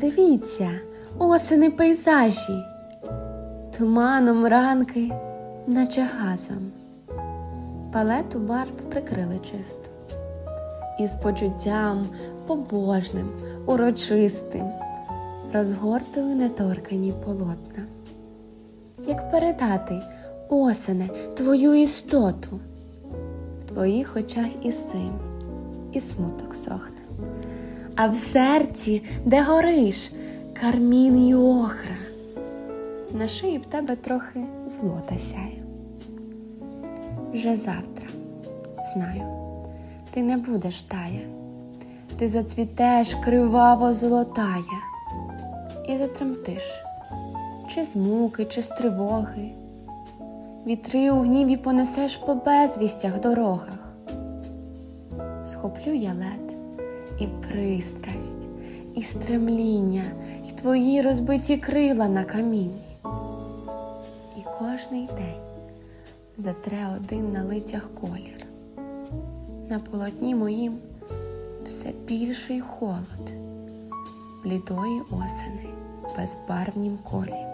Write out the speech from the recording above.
Дивіться, осени пейзажі, туманом ранки, наче газом. Палету барв прикрили чисто. І з почуттям побожним, урочистим, розгортую неторкані полотна. Як передати, осене, твою істоту? В твоїх очах і син, і смуток сохне. А в серці, де гориш, кармін і охра. На шиї в тебе трохи злота сяє. Вже завтра, знаю, ти не будеш тая, ти зацвітеш криваво золотая і затремтиш, чи з муки, чи з тривоги. Вітри у гніві понесеш по безвістях дорогах. Схоплю я лед і пристрасть, і стремління, і твої розбиті крила на камінні. І кожний день затре один на лицях колір. На полотні моїм все більший холод блідої осени в безбарвнім колі.